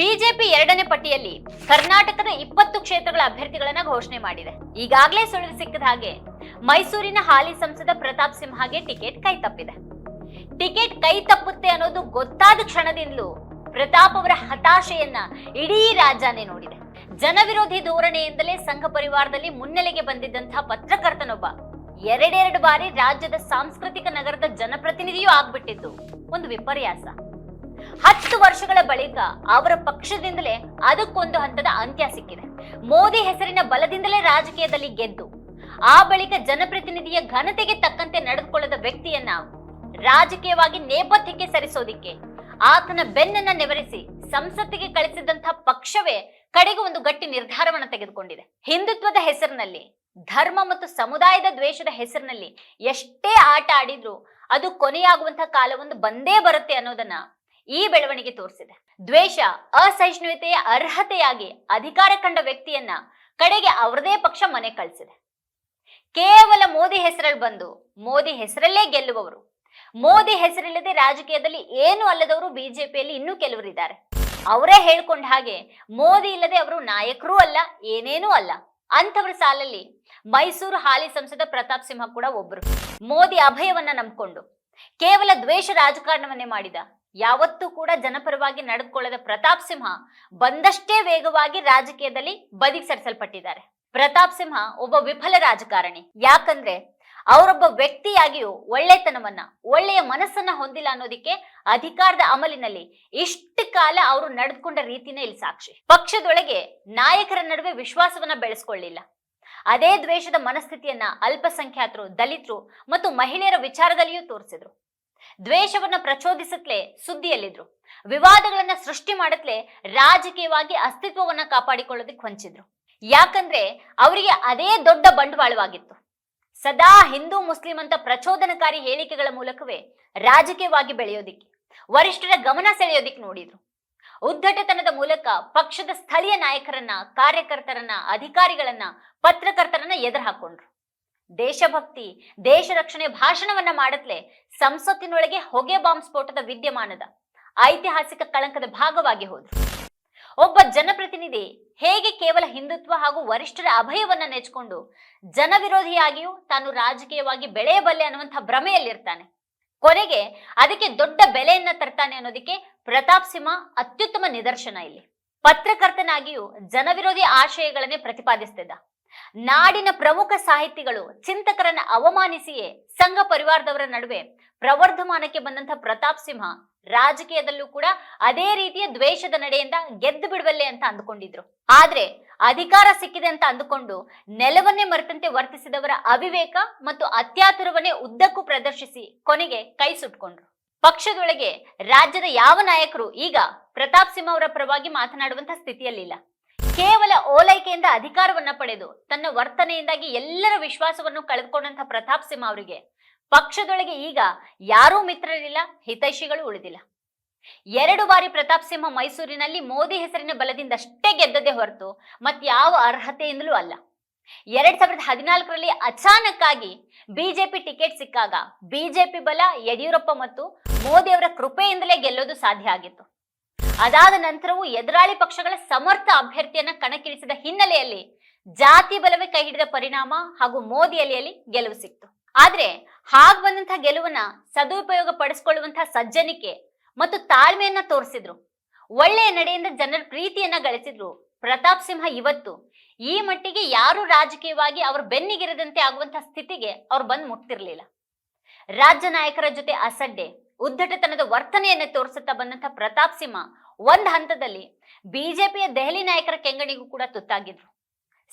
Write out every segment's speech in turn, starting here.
BJP ಎರಡನೇ ಪಟ್ಟಿಯಲ್ಲಿ ಕರ್ನಾಟಕದ ಇಪ್ಪತ್ತು ಕ್ಷೇತ್ರಗಳ ಅಭ್ಯರ್ಥಿಗಳನ್ನ ಘೋಷಣೆ ಮಾಡಿದೆ. ಈಗಾಗಲೇ ಸುಳಿವು ಸಿಕ್ಕದ ಹಾಗೆ ಮೈಸೂರಿನ ಹಾಲಿ ಸಂಸದ ಪ್ರತಾಪ್ ಸಿಂಹಗೆ ಟಿಕೆಟ್ ಕೈ ತಪ್ಪಿದೆ. ಟಿಕೆಟ್ ಕೈ ತಪ್ಪುತ್ತೆ ಅನ್ನೋದು ಗೊತ್ತಾದ ಕ್ಷಣದಿಂದಲೂ ಪ್ರತಾಪ್ ಅವರ ಹತಾಶೆಯನ್ನ ಇಡೀ ರಾಜ್ಯನೇ ನೋಡಿದೆ. ಜನವಿರೋಧಿ ಧೋರಣೆಯಿಂದಲೇ ಸಂಘ ಪರಿವಾರದಲ್ಲಿ ಮುನ್ನೆಲೆಗೆ ಬಂದಿದ್ದಂತಹ ಪತ್ರಕರ್ತನೊಬ್ಬ ಎರಡೆರಡು ಬಾರಿ ರಾಜ್ಯದ ಸಾಂಸ್ಕೃತಿಕ ನಗರದ ಜನಪ್ರತಿನಿಧಿಯೂ ಆಗ್ಬಿಟ್ಟಿದ್ದು. ಒಂದು ವಿಪರ್ಯಾಸ. ಹತ್ತು ವರ್ಷಗಳ ಬಳಿಕ ಅವರ ಪಕ್ಷದಿಂದಲೇ ಅದಕ್ಕೊಂದು ಹಂತದ ಅಂತ್ಯ ಸಿಕ್ಕಿದೆ. ಮೋದಿ ಹೆಸರಿನ ಬಲದಿಂದಲೇ ರಾಜಕೀಯದಲ್ಲಿ ಗೆದ್ದು, ಆ ಬಳಿಕ ಜನಪ್ರತಿನಿಧಿಯ ಘನತೆಗೆ ತಕ್ಕಂತೆ ನಡೆದುಕೊಳ್ಳದ ವ್ಯಕ್ತಿಯನ್ನ ರಾಜಕೀಯವಾಗಿ ನೇಪಥ್ಯಕ್ಕೆ ಸರಿಸೋದಿಕ್ಕೆ ಆತನ ಬೆನ್ನನ್ನ ನೆವರಿಸಿ ಸಂಸತ್ತಿಗೆ ಕಳಿಸಿದಂತಹ ಪಕ್ಷವೇ ಕಡೆಗೆ ಒಂದು ಗಟ್ಟಿ ನಿರ್ಧಾರವನ್ನು ತೆಗೆದುಕೊಂಡಿದೆ. ಹಿಂದುತ್ವದ ಹೆಸರಿನಲ್ಲಿ, ಧರ್ಮ ಮತ್ತು ಸಮುದಾಯದ ದ್ವೇಷದ ಹೆಸರಿನಲ್ಲಿ ಎಷ್ಟೇ ಆಟ ಆಡಿದ್ರು ಅದು ಕೊನೆಯಾಗುವಂತಹ ಕಾಲವೊಂದು ಬಂದೇ ಬರುತ್ತೆ ಅನ್ನೋದನ್ನ ಈ ಬೆಳವಣಿಗೆ ತೋರಿಸಿದೆ. ದ್ವೇಷ ಅಸಹಿಷ್ಣುತೆಯ ಅರ್ಹತೆಯಾಗಿ ಅಧಿಕಾರ ಕಂಡ ವ್ಯಕ್ತಿಯನ್ನ ಕಡೆಗೆ ಅವರದೇ ಪಕ್ಷ ಮನೆ ಕಳಿಸಿದೆ. ಕೇವಲ ಮೋದಿ ಹೆಸರಲ್ಲಿ ಬಂದು, ಮೋದಿ ಹೆಸರಲ್ಲೇ ಗೆಲ್ಲುವವರು, ಮೋದಿ ಹೆಸರಿಲ್ಲದೆ ರಾಜಕೀಯದಲ್ಲಿ ಏನು ಅಲ್ಲದವರು ಬಿಜೆಪಿಯಲ್ಲಿ ಇನ್ನೂ ಕೆಲವರಿದ್ದಾರೆ. ಅವರೇ ಹೇಳ್ಕೊಂಡ ಹಾಗೆ ಮೋದಿ ಇಲ್ಲದೆ ಅವರು ನಾಯಕರೂ ಅಲ್ಲ, ಏನೇನೂ ಅಲ್ಲ. ಅಂಥವ್ರ ಸಾಲಲ್ಲಿ ಮೈಸೂರು ಹಾಲಿ ಸಂಸದ ಪ್ರತಾಪ್ ಸಿಂಹ ಕೂಡ ಒಬ್ರು. ಮೋದಿ ಅಭಯವನ್ನ ನಂಬಿಕೊಂಡು, ಕೇವಲ ದ್ವೇಷ ರಾಜಕಾರಣವನ್ನೇ ಮಾಡಿದ ಯಾವತ್ತೂ ಕೂಡ ಜನಪರವಾಗಿ ನಡೆದುಕೊಳ್ಳದ ಪ್ರತಾಪ್ ಸಿಂಹ ಬಂದಷ್ಟೇ ವೇಗವಾಗಿ ರಾಜಕೀಯದಲ್ಲಿ ಬದಿಗೆ ಸರಿಸಲ್ಪಟ್ಟಿದ್ದಾರೆ ಪ್ರತಾಪ್ ಸಿಂಹ ಒಬ್ಬ ವಿಫಲ ರಾಜಕಾರಣಿ. ಯಾಕಂದ್ರೆ ಅವರೊಬ್ಬ ವ್ಯಕ್ತಿಯಾಗಿಯೂ ಒಳ್ಳೆತನವನ್ನ, ಒಳ್ಳೆಯ ಮನಸ್ಸನ್ನ ಹೊಂದಿಲ್ಲ ಅನ್ನೋದಕ್ಕೆ ಅಧಿಕಾರದ ಅಮಲಿನಲ್ಲಿ ಇಷ್ಟು ಕಾಲ ಅವರು ನಡೆದುಕೊಂಡ ರೀತಿನೇ ಇಲ್ಲಿ ಸಾಕ್ಷಿ. ಪಕ್ಷದೊಳಗೆ ನಾಯಕರ ನಡುವೆ ವಿಶ್ವಾಸವನ್ನ ಬೆಳೆಸ್ಕೊಳ್ಳಿಲ್ಲ. ಅದೇ ದ್ವೇಷದ ಮನಸ್ಥಿತಿಯನ್ನ ಅಲ್ಪಸಂಖ್ಯಾತರು, ದಲಿತರು ಮತ್ತು ಮಹಿಳೆಯರ ವಿಚಾರದಲ್ಲಿಯೂ ತೋರಿಸಿದ್ರು. ದ್ವೇಷವನ್ನ ಪ್ರಚೋದಿಸತ್ಲೆ ಸುದ್ದಿಯಲ್ಲಿದ್ರು. ವಿವಾದಗಳನ್ನ ಸೃಷ್ಟಿ ಮಾಡತ್ಲೆ ರಾಜಕೀಯವಾಗಿ ಅಸ್ತಿತ್ವವನ್ನ ಕಾಪಾಡಿಕೊಳ್ಳೋದಕ್ಕೆ ಹೊಂಚಿದ್ರು. ಯಾಕಂದ್ರೆ ಅವರಿಗೆ ಅದೇ ದೊಡ್ಡ ಬಂಡವಾಳವಾಗಿತ್ತು. ಸದಾ ಹಿಂದೂ ಮುಸ್ಲಿಂ ಅಂತ ಪ್ರಚೋದನಕಾರಿ ಹೇಳಿಕೆಗಳ ಮೂಲಕವೇ ರಾಜಕೀಯವಾಗಿ ಬೆಳೆಯೋದಿಕ್ಕೆ, ವರಿಷ್ಠರ ಗಮನ ಸೆಳೆಯೋದಿಕ್ಕೆ ನೋಡಿದ್ರು. ಉದ್ದಟತನದ ಮೂಲಕ ಪಕ್ಷದ ಸ್ಥಳೀಯ ನಾಯಕರನ್ನ, ಕಾರ್ಯಕರ್ತರನ್ನ, ಅಧಿಕಾರಿಗಳನ್ನ, ಪತ್ರಕರ್ತರನ್ನ ಎದುರು ಹಾಕೊಂಡ್ರು. ದೇಶಭಕ್ತಿ, ದೇಶ ರಕ್ಷಣೆ ಭಾಷಣವನ್ನ ಮಾಡತ್ಲೆ ಸಂಸತ್ತಿನೊಳಗೆ ಹೊಗೆ ಬಾಂಬ್ ಸ್ಫೋಟದ ವಿದ್ಯಮಾನದ ಐತಿಹಾಸಿಕ ಕಳಂಕದ ಭಾಗವಾಗಿ ಹೋದ್ರು. ಒಬ್ಬ ಜನಪ್ರತಿನಿಧಿ ಹೇಗೆ ಕೇವಲ ಹಿಂದುತ್ವ ಹಾಗೂ ವರಿಷ್ಠರ ಅಭಯವನ್ನ ನೆಚ್ಕೊಂಡು ಜನವಿರೋಧಿಯಾಗಿಯೂ ತಾನು ರಾಜಕೀಯವಾಗಿ ಬೆಳೆಯಬಲ್ಲೆ ಅನ್ನುವಂಥ ಭ್ರಮೆಯಲ್ಲಿರ್ತಾನೆ. ಕೊನೆಗೆ ಅದಕ್ಕೆ ದೊಡ್ಡ ಬೆಲೆಯನ್ನ ತರ್ತಾನೆ ಅನ್ನೋದಕ್ಕೆ ಪ್ರತಾಪ್ ಸಿಂಹ ಅತ್ಯುತ್ತಮ ನಿದರ್ಶನ ಇಲ್ಲಿ. ಪತ್ರಕರ್ತನಾಗಿಯೂ ಜನವಿರೋಧಿ ಆಶಯಗಳನ್ನೇ ಪ್ರತಿಪಾದಿಸ್ತಿದ್ದ. ನಾಡಿನ ಪ್ರಮುಖ ಸಾಹಿತಿಗಳು, ಚಿಂತಕರನ್ನ ಅವಮಾನಿಸಿಯೇ ಸಂಘ ಪರಿವಾರದವರ ನಡುವೆ ಪ್ರವರ್ಧಮಾನಕ್ಕೆ ಬಂದಂತ ಪ್ರತಾಪ್ ಸಿಂಹ ರಾಜಕೀಯದಲ್ಲೂ ಕೂಡ ಅದೇ ರೀತಿಯ ದ್ವೇಷದ ನಡೆಯಿಂದ ಗೆದ್ದು ಬಿಡುವಲ್ಲೇ ಅಂತ ಅಂದುಕೊಂಡಿದ್ರು. ಆದ್ರೆ ಅಧಿಕಾರ ಸಿಕ್ಕಿದೆ ಅಂತ ಅಂದುಕೊಂಡು ನೆಲವನ್ನೇ ಮರೆತಂತೆ ವರ್ತಿಸಿದವರ ಅವಿವೇಕ ಮತ್ತು ಅತ್ಯಾತುರವನ್ನೇ ಉದ್ದಕ್ಕೂ ಪ್ರದರ್ಶಿಸಿ ಕೊನೆಗೆ ಕೈ ಸುಟ್ಕೊಂಡ್ರು. ಪಕ್ಷದೊಳಗೆ ರಾಜ್ಯದ ಯಾವ ನಾಯಕರು ಈಗ ಪ್ರತಾಪ್ ಸಿಂಹ ಅವರ ಪರವಾಗಿ ಮಾತನಾಡುವಂತ ಸ್ಥಿತಿಯಲ್ಲಿಲ್ಲ. ಕೇವಲ ಓಲೈಕೆಯಿಂದ ಅಧಿಕಾರವನ್ನ ಪಡೆದು ತನ್ನ ವರ್ತನೆಯಿಂದಾಗಿ ಎಲ್ಲರ ವಿಶ್ವಾಸವನ್ನು ಕಳೆದುಕೊಂಡಂತ ಪ್ರತಾಪ್ ಸಿಂಹ ಅವರಿಗೆ. ಪಕ್ಷದೊಳಗೆ ಈಗ ಯಾರೂ ಮಿತ್ರರಿಲ್ಲ, ಹಿತೈಷಿಗಳು ಉಳಿದಿಲ್ಲ. ಎರಡು ಬಾರಿ ಪ್ರತಾಪ್ ಸಿಂಹ ಮೈಸೂರಿನಲ್ಲಿ ಮೋದಿ ಹೆಸರಿನ ಬಲದಿಂದಷ್ಟೇ ಗೆದ್ದದೇ ಹೊರತು ಮತ್ಯಾವ ಅರ್ಹತೆಯಿಂದಲೂ ಅಲ್ಲ. ಎರಡ್ ಸಾವಿರದ ಹದಿನಾಲ್ಕರಲ್ಲಿ ಅಚಾನಕ್ ಆಗಿ ಬಿಜೆಪಿ ಟಿಕೆಟ್ ಸಿಕ್ಕಾಗ ಬಿಜೆಪಿ ಬಲ ಯಡಿಯೂರಪ್ಪ ಮತ್ತು ಮೋದಿಯವರ ಕೃಪೆಯಿಂದಲೇ ಗೆಲ್ಲೋದು ಸಾಧ್ಯ ಆಗಿತ್ತು. ಅದಾದ ನಂತರವೂ ಎದುರಾಳಿ ಪಕ್ಷಗಳ ಸಮರ್ಥ ಅಭ್ಯರ್ಥಿಯನ್ನ ಕಣಕ್ಕಿಳಿಸಿದ ಹಿನ್ನೆಲೆಯಲ್ಲಿ ಜಾತಿ ಬಲವೇ ಕೈ ಹಿಡಿದ ಪರಿಣಾಮ ಹಾಗೂ ಮೋದಿ ಅಲೆಯಲ್ಲಿ ಗೆಲುವು ಸಿಕ್ತು. ಆದ್ರೆ ಹಾಗ್ ಬಂದಂತಹ ಗೆಲುವನ್ನ ಸದುಪಯೋಗ ಪಡಿಸಿಕೊಳ್ಳುವಂತಹ ಸಜ್ಜನಿಕೆ ಮತ್ತು ತಾಳ್ಮೆಯನ್ನ ತೋರಿಸಿದ್ರು. ಒಳ್ಳೆಯ ನಡೆಯಿಂದ ಜನರ ಪ್ರೀತಿಯನ್ನ ಗಳಿಸಿದ್ರು ಪ್ರತಾಪ್ ಸಿಂಹ ಇವತ್ತು. ಈ ಮಟ್ಟಿಗೆ ಯಾರು ರಾಜಕೀಯವಾಗಿ ಅವ್ರ ಬೆನ್ನಿಗಿರದಂತೆ ಆಗುವಂತಹ ಸ್ಥಿತಿಗೆ ಅವ್ರು ಬಂದು ಮುಟ್ತಿರ್ಲಿಲ್ಲ. ರಾಜ್ಯ ನಾಯಕರ ಜೊತೆ ಅಸಡ್ಡೆ ಉದ್ದಟತನದ ವರ್ತನೆಯನ್ನ ತೋರಿಸುತ್ತಾ ಬಂದಂತಹ ಪ್ರತಾಪ್ ಸಿಂಹ ಒಂದ್ ಹಂತದಲ್ಲಿ ಬಿಜೆಪಿಯ ದೆಹಲಿ ನಾಯಕರ ಕೆಂಗಣಿಗೂ ಕೂಡ ತುತ್ತಾಗಿದ್ರು.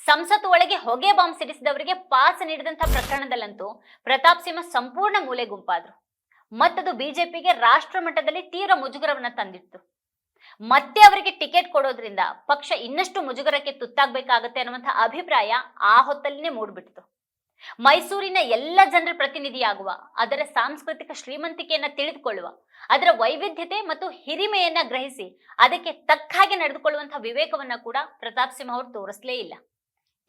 ಸಂಸತ್ ಒಳಗೆ ಹೊಗೆ ಬಾಂಬ್ ಸಿಡಿಸಿದವರಿಗೆ ಪಾಸ್ ನೀಡಿದಂತ ಪ್ರಕರಣದಲ್ಲಂತೂ ಪ್ರತಾಪ್ ಸಿಂಹ ಸಂಪೂರ್ಣ ಮೂಲೆ ಗುಂಪಾದ್ರು. ಮತ್ತದು ಬಿಜೆಪಿಗೆ ರಾಷ್ಟ್ರ ಮಟ್ಟದಲ್ಲಿ ತೀವ್ರ ಮುಜುಗರವನ್ನ ತಂದಿತ್ತು. ಮತ್ತೆ ಅವರಿಗೆ ಟಿಕೆಟ್ ಕೊಡೋದ್ರಿಂದ ಪಕ್ಷ ಇನ್ನಷ್ಟು ಮುಜುಗರಕ್ಕೆ ತುತ್ತಾಗಬೇಕಾಗತ್ತೆ ಅನ್ನುವಂಥ ಅಭಿಪ್ರಾಯ ಆ ಹೊತ್ತಲ್ಲಿನೇ ಮೂಡ್ಬಿಡ್ತು. ಮೈಸೂರಿನ ಎಲ್ಲ ಜನರ ಪ್ರತಿನಿಧಿಯಾಗುವ, ಅದರ ಸಾಂಸ್ಕೃತಿಕ ಶ್ರೀಮಂತಿಕೆಯನ್ನ ತಿಳಿದುಕೊಳ್ಳುವ, ಅದರ ವೈವಿಧ್ಯತೆ ಮತ್ತು ಹಿರಿಮೆಯನ್ನ ಗ್ರಹಿಸಿ ಅದಕ್ಕೆ ತಕ್ಕ ಹಾಗೆ ನಡೆದುಕೊಳ್ಳುವಂತಹ ವಿವೇಕವನ್ನ ಕೂಡ ಪ್ರತಾಪ್ ಸಿಂಹ ಅವರು ತೋರಿಸಲೇ ಇಲ್ಲ.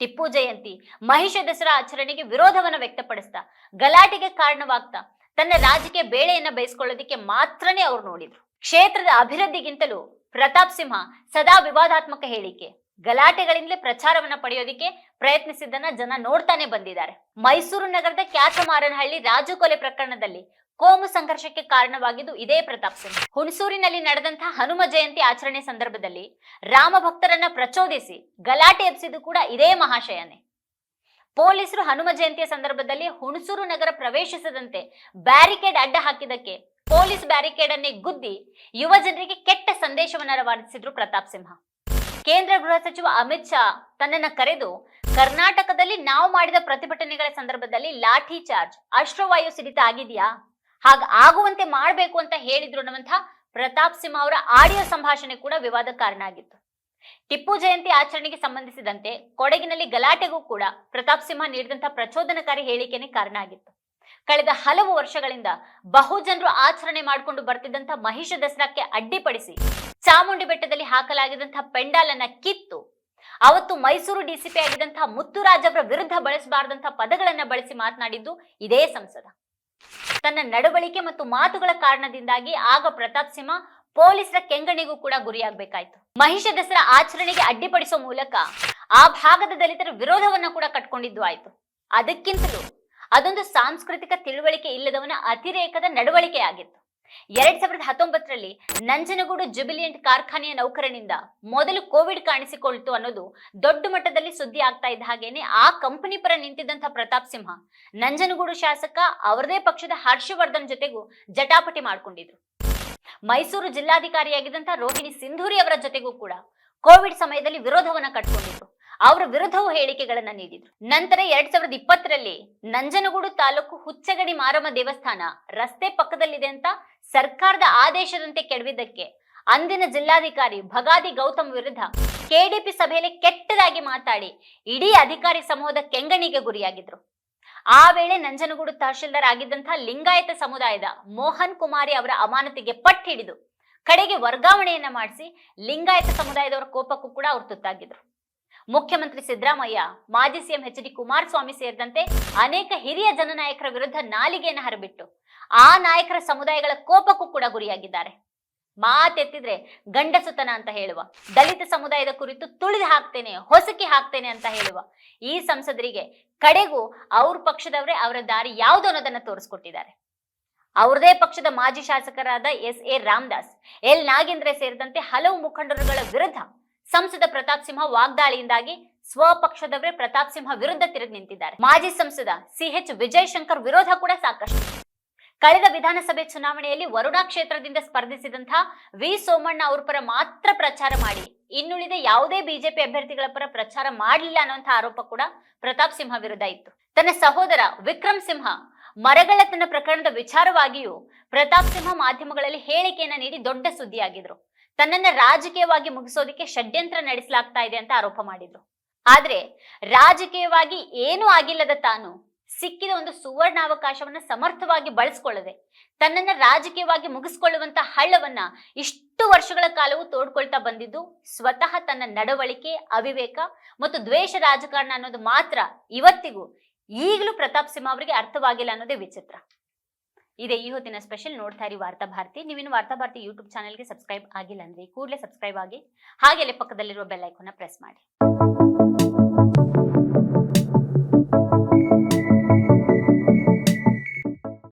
ಟಿಪ್ಪು ಜಯಂತಿ ಮಹಿಷ ದಸರಾ ಆಚರಣೆಗೆ ವಿರೋಧವನ್ನ ವ್ಯಕ್ತಪಡಿಸ್ತಾ, ಗಲಾಟೆಗೆ ಕಾರಣವಾಗ್ತಾ, ತನ್ನ ರಾಜಕೀಯ ಬೇಳೆಯನ್ನ ಬಯಸ್ಕೊಳ್ಳೋದಕ್ಕೆ ಮಾತ್ರನೇ ಅವ್ರು ನೋಡಿದ್ರು. ಕ್ಷೇತ್ರದ ಅಭಿವೃದ್ಧಿಗಿಂತಲೂ ಪ್ರತಾಪ್ ಸಿಂಹ ಸದಾ ವಿವಾದಾತ್ಮಕ ಹೇಳಿಕೆ. ಗಲಾಟೆಗಳಿಂದಲೇ ಪ್ರಚಾರವನ್ನ ಪಡೆಯೋದಿಕ್ಕೆ ಪ್ರಯತ್ನಿಸಿದ್ದನ್ನ ಜನ ನೋಡ್ತಾನೆ ಬಂದಿದ್ದಾರೆ. ಮೈಸೂರು ನಗರದ ಖ್ಯಾತಮಾರನಹಳ್ಳಿ ರಾಜು ಕೊಲೆ ಪ್ರಕರಣದಲ್ಲಿ ಕೋಮು ಸಂಘರ್ಷಕ್ಕೆ ಕಾರಣವಾಗಿದ್ದು ಇದೇ ಪ್ರತಾಪ್ ಸಿಂಹ ಹುಣಸೂರಿನಲ್ಲಿ ನಡೆದಂತಹ ಹನುಮ ಜಯಂತಿ ಆಚರಣೆ ಸಂದರ್ಭದಲ್ಲಿ ರಾಮ ಭಕ್ತರನ್ನ ಪ್ರಚೋದಿಸಿ ಗಲಾಟೆ ಎಬ್ಸಿದ್ದು ಕೂಡ ಇದೇ ಮಹಾಶಯನೇ. ಪೊಲೀಸರು ಹನುಮ ಜಯಂತಿಯ ಸಂದರ್ಭದಲ್ಲಿ ಹುಣಸೂರು ನಗರ ಪ್ರವೇಶಿಸದಂತೆ ಬ್ಯಾರಿಕೇಡ್ ಅಡ್ಡ ಹಾಕಿದ್ದಕ್ಕೆ ಪೊಲೀಸ್ ಬ್ಯಾರಿಕೇಡ್ ಅನ್ನೇ ಗುದ್ದಿ ಯುವ ಜನರಿಗೆ ಕೆಟ್ಟ ಸಂದೇಶವನ್ನ ರವಾನಿಸಿದ್ರು ಪ್ರತಾಪ್ ಸಿಂಹ. ಕೇಂದ್ರ ಗೃಹ ಸಚಿವ ಅಮಿತ್ ಶಾ ತನ್ನನ್ನ ಕರೆದು, ಕರ್ನಾಟಕದಲ್ಲಿ ನಾವು ಮಾಡಿದ ಪ್ರತಿಭಟನೆಗಳ ಸಂದರ್ಭದಲ್ಲಿ ಲಾಠಿ ಚಾರ್ಜ್, ಅಶ್ರವಾಯು ಸಿಡಿತ ಆಗಿದೆಯಾ? ಹಾಗ ಆಗುವಂತೆ ಮಾಡಬೇಕು ಅಂತ ಹೇಳಿದ್ರು ಅನ್ನುವಂಥ ಪ್ರತಾಪ್ ಸಿಂಹ ಅವರ ಆಡಿಯೋ ಸಂಭಾಷಣೆ ಕೂಡ ವಿವಾದ ಕಾರಣ ಆಗಿತ್ತು ಟಿಪ್ಪು ಜಯಂತಿ ಆಚರಣೆಗೆ ಸಂಬಂಧಿಸಿದಂತೆ ಕೊಡಗಿನಲ್ಲಿ ಗಲಾಟೆಗೂ ಕೂಡ ಪ್ರತಾಪ್ ಸಿಂಹ ನೀಡಿದಂತಹ ಪ್ರಚೋದನಕಾರಿ ಹೇಳಿಕೆನೇ ಕಾರಣ ಆಗಿತ್ತು. ಕಳೆದ ಹಲವು ವರ್ಷಗಳಿಂದ ಬಹುಜನರು ಆಚರಣೆ ಮಾಡಿಕೊಂಡು ಬರ್ತಿದ್ದಂತ ಮಹಿಷ ದಸರಾಕ್ಕೆ ಅಡ್ಡಿಪಡಿಸಿ ಚಾಮುಂಡಿ ಬೆಟ್ಟದಲ್ಲಿ ಹಾಕಲಾಗಿದ್ದಂತಹ ಪೆಂಡಾಲ್ ಅನ್ನ ಕಿತ್ತು, ಅವತ್ತು ಮೈಸೂರು ಡಿಸಿಪಿ ಆಗಿದ್ದಂತಹ ಮುತ್ತುರಾಜ್ ಅವರ ವಿರುದ್ಧ ಬಳಸಬಾರದಂತಹ ಪದಗಳನ್ನ ಬಳಸಿ ಮಾತನಾಡಿದ್ದು ಇದೇ ಸಂಸದ. ತನ್ನ ನಡವಳಿಕೆ ಮತ್ತು ಮಾತುಗಳ ಕಾರಣದಿಂದಾಗಿ ಆಗ ಪ್ರತಾಪ್ ಸಿಂಹ ಪೊಲೀಸರ ಕೆಂಗಣಿಗೂ ಕೂಡ ಗುರಿಯಾಗಬೇಕಾಯ್ತು. ಮಹಿಷ ದಸರಾ ಆಚರಣೆಗೆ ಅಡ್ಡಿಪಡಿಸುವ ಮೂಲಕ ಆ ಭಾಗದ ದಲಿತರ ವಿರೋಧವನ್ನ ಕೂಡ ಕಟ್ಕೊಂಡಿದ್ದು ಆಯ್ತು. ಅದಕ್ಕಿಂತಲೂ ಅದೊಂದು ಸಾಂಸ್ಕೃತಿಕ ತಿಳುವಳಿಕೆ ಇಲ್ಲದವನ ಅತಿರೇಕದ ನಡವಳಿಕೆ ಆಗಿತ್ತು. ಎರಡ್ ಸಾವಿರದ ಹತ್ತೊಂಬತ್ತರಲ್ಲಿ ನಂಜನಗೂಡು ಜುಬಿಲಿಯಂಟ್ ಕಾರ್ಖಾನೆಯ ನೌಕರನಿಂದ ಮೊದಲು ಕೋವಿಡ್ ಕಾಣಿಸಿಕೊಳ್ತು ಅನ್ನೋದು ದೊಡ್ಡ ಮಟ್ಟದಲ್ಲಿ ಸುದ್ದಿ ಆಗ್ತಾ ಇದ್ದ ಹಾಗೇನೆ ಆ ಕಂಪನಿ ಪರ ನಿಂತಿದ್ದಂತ ಪ್ರತಾಪ್ ಸಿಂಹ ನಂಜನಗೂಡು ಶಾಸಕ ಅವರದೇ ಪಕ್ಷದ ಹರ್ಷವರ್ಧನ್ ಜೊತೆಗೂ ಜಟಾಪಟಿ ಮಾಡ್ಕೊಂಡಿದ್ರು. ಮೈಸೂರು ಜಿಲ್ಲಾಧಿಕಾರಿಯಾಗಿದ್ದಂತ ರೋಹಿಣಿ ಸಿಂಧೂರಿ ಅವರ ಜೊತೆಗೂ ಕೂಡ ಕೋವಿಡ್ ಸಮಯದಲ್ಲಿ ವಿರೋಧವನ್ನ ಕಟ್ಕೊಂಡಿದ್ರು. ಅವರ ವಿರುದ್ಧವೂ ಹೇಳಿಕೆಗಳನ್ನ ನೀಡಿದ್ರು. ನಂತರ ಎರಡ್ ಸಾವಿರದ ಇಪ್ಪತ್ತರಲ್ಲಿ ನಂಜನಗೂಡು ತಾಲೂಕು ಹುಚ್ಚಗಡಿ ಮಾರಮ್ಮ ದೇವಸ್ಥಾನ ರಸ್ತೆ ಪಕ್ಕದಲ್ಲಿದೆ ಅಂತ ಸರ್ಕಾರದ ಆದೇಶದಂತೆ ಕೆಡವಿದ್ದಕ್ಕೆ ಅಂದಿನ ಜಿಲ್ಲಾಧಿಕಾರಿ ಭಗಾದಿ ಗೌತಮ್ ವಿರುದ್ಧ ಕೆಡಿಪಿ ಸಭೆಯಲ್ಲಿ ಕೆಟ್ಟದಾಗಿ ಮಾತಾಡಿ ಇಡೀ ಅಧಿಕಾರಿ ಸಮೂಹದ ಕೆಂಗಣಿಗೆ ಗುರಿಯಾಗಿದ್ರು. ಆ ವೇಳೆ ನಂಜನಗೂಡು ತಹಶೀಲ್ದಾರ್ ಆಗಿದ್ದಂತಹ ಲಿಂಗಾಯತ ಸಮುದಾಯದ ಮೋಹನ್ ಕುಮಾರಿ ಅವರ ಅಮಾನತಿಗೆ ಪಟ್ಟಿಡಿದು ಕಡೆಗೆ ವರ್ಗಾವಣೆಯನ್ನ ಮಾಡಿಸಿ ಲಿಂಗಾಯತ ಸಮುದಾಯದವರ ಕೋಪಕ್ಕೂ ಕೂಡ ಅವರು ತುತ್ತಾಗಿದ್ರು. ಮುಖ್ಯಮಂತ್ರಿ ಸಿದ್ದರಾಮಯ್ಯ, ಮಾಜಿ ಸಿಎಂ ಎಚ್ ಡಿ ಕುಮಾರಸ್ವಾಮಿ ಸೇರಿದಂತೆ ಅನೇಕ ಹಿರಿಯ ಜನನಾಯಕರ ವಿರುದ್ಧ ನಾಲಿಗೆಯನ್ನು ಹರಬಿಟ್ಟು ಆ ನಾಯಕರ ಸಮುದಾಯಗಳ ಕೋಪಕ್ಕೂ ಕೂಡ ಗುರಿಯಾಗಿದ್ದಾರೆ. ಮಾತೆತ್ತಿದ್ರೆ ಗಂಡಸುತನ ಅಂತ ಹೇಳುವ, ದಲಿತ ಸಮುದಾಯದ ಕುರಿತು ತುಳಿದು ಹಾಕ್ತೇನೆ, ಹೊಸಕಿ ಹಾಕ್ತೇನೆ ಅಂತ ಹೇಳುವ ಈ ಸಂಸದರಿಗೆ ಕಡೆಗೂ ಅವ್ರ ಪಕ್ಷದವರೇ ಅವರ ದಾರಿ ಯಾವುದು ಅನ್ನೋದನ್ನ ತೋರಿಸ್ಕೊಟ್ಟಿದ್ದಾರೆ. ಅವ್ರದೇ ಪಕ್ಷದ ಮಾಜಿ ಶಾಸಕರಾದ S A Ramdas, L Nagendra ಸೇರಿದಂತೆ ಹಲವು ಮುಖಂಡರುಗಳ ವಿರುದ್ಧ ಸಂಸದ ಪ್ರತಾಪ್ ಸಿಂಹ ವಾಗ್ದಾಳಿಯಿಂದಾಗಿ ಸ್ವಪಕ್ಷದವರೇ ಪ್ರತಾಪ್ ಸಿಂಹ ವಿರುದ್ಧ ತಿರುಗಿ ನಿಂತಿದ್ದಾರೆ. ಮಾಜಿ ಸಂಸದ ಸಿಎಚ್ ವಿಜಯ್ ಶಂಕರ್ ವಿರೋಧ ಕೂಡ ಸಾಕಷ್ಟು. ಕಳೆದ ವಿಧಾನಸಭೆ ಚುನಾವಣೆಯಲ್ಲಿ ವರುಣಾ ಕ್ಷೇತ್ರದಿಂದ ಸ್ಪರ್ಧಿಸಿದಂತಹ ವಿ ಸೋಮಣ್ಣ ಅವ್ರ ಪರ ಮಾತ್ರ ಪ್ರಚಾರ ಮಾಡಿ, ಇನ್ನುಳಿದ ಯಾವುದೇ ಬಿಜೆಪಿ ಅಭ್ಯರ್ಥಿಗಳ ಪರ ಪ್ರಚಾರ ಮಾಡಲಿಲ್ಲ ಅನ್ನುವಂತಹ ಆರೋಪ ಕೂಡ ಪ್ರತಾಪ್ ಸಿಂಹ ವಿರುದ್ಧ ಇತ್ತು. ತನ್ನ ಸಹೋದರ ವಿಕ್ರಮ್ ಸಿಂಹ ಮರಗಳತನ ಪ್ರಕರಣದ ವಿಚಾರವಾಗಿಯೂ ಪ್ರತಾಪ್ ಸಿಂಹ ಮಾಧ್ಯಮಗಳಲ್ಲಿ ಹೇಳಿಕೆಯನ್ನ ನೀಡಿ ದೊಡ್ಡ ಸುದ್ದಿಯಾಗಿದ್ರು. ತನ್ನನ್ನ ರಾಜಕೀಯವಾಗಿ ಮುಗಿಸೋದಕ್ಕೆ ಷಡ್ಯಂತ್ರ ನಡೆಸಲಾಗ್ತಾ ಇದೆ ಅಂತ ಆರೋಪ ಮಾಡಿದ್ರು. ಆದ್ರೆ ರಾಜಕೀಯವಾಗಿ ಏನೂ ಆಗಿಲ್ಲದ ತಾನು ಸಿಕ್ಕಿದ ಒಂದು ಸುವರ್ಣಾವಕಾಶವನ್ನ ಸಮರ್ಥವಾಗಿ ಬಳಸ್ಕೊಳ್ಳದೆ ತನ್ನನ್ನ ರಾಜಕೀಯವಾಗಿ ಮುಗಿಸ್ಕೊಳ್ಳುವಂತ ಹಳ್ಳವನ್ನ ಇಷ್ಟು ವರ್ಷಗಳ ಕಾಲವೂ ತೋಡ್ಕೊಳ್ತಾ ಬಂದಿದ್ದು ಸ್ವತಃ ತನ್ನ ನಡವಳಿಕೆ, ಅವಿವೇಕ ಮತ್ತು ದ್ವೇಷ ರಾಜಕಾರಣ ಅನ್ನೋದು ಮಾತ್ರ ಇವತ್ತಿಗೂ ಈಗಲೂ ಪ್ರತಾಪ್ ಸಿಂಹ ಅವರಿಗೆ ಅರ್ಥವಾಗಿಲ್ಲ ಅನ್ನೋದೇ ವಿಚಿತ್ರ. ಇದೆ ಈ ಹೊತ್ತಿನ ಸ್ಪೆಷಲ್ ನೋಡ್ತಾ ಇರಿ ವಾರ್ತಾ ಭಾರತಿ. ನೀವಿನ್ನು ವಾರ್ತಾ ಭಾರತಿ ಯೂಟ್ಯೂಬ್ ಚಾನೆಲ್ಗೆ ಸಬ್ಸ್ಕ್ರೈಬ್ ಆಗಿಲ್ಲ ಅಂದ್ರೆ ಕೂಡಲೇ ಸಬ್ಸ್ಕ್ರೈಬ್ ಆಗಿ ಹಾಗೆ ಅಲ್ಲಿ ಪಕ್ಕದಲ್ಲಿರುವ ಬೆಲ್ ಐಕಾನ್ನ ಪ್ರೆಸ್ ಮಾಡಿ.